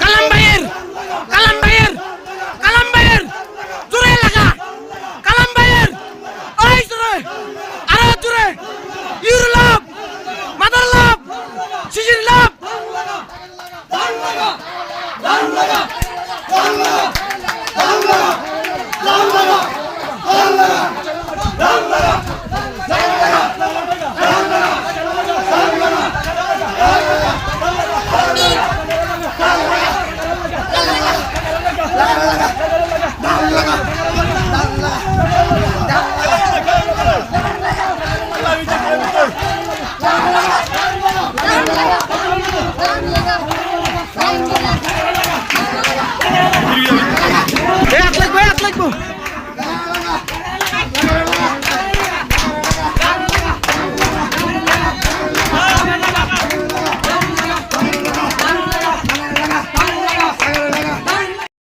কালাম ভাইয়ের লাগা দারুণ লাগা। লাগবো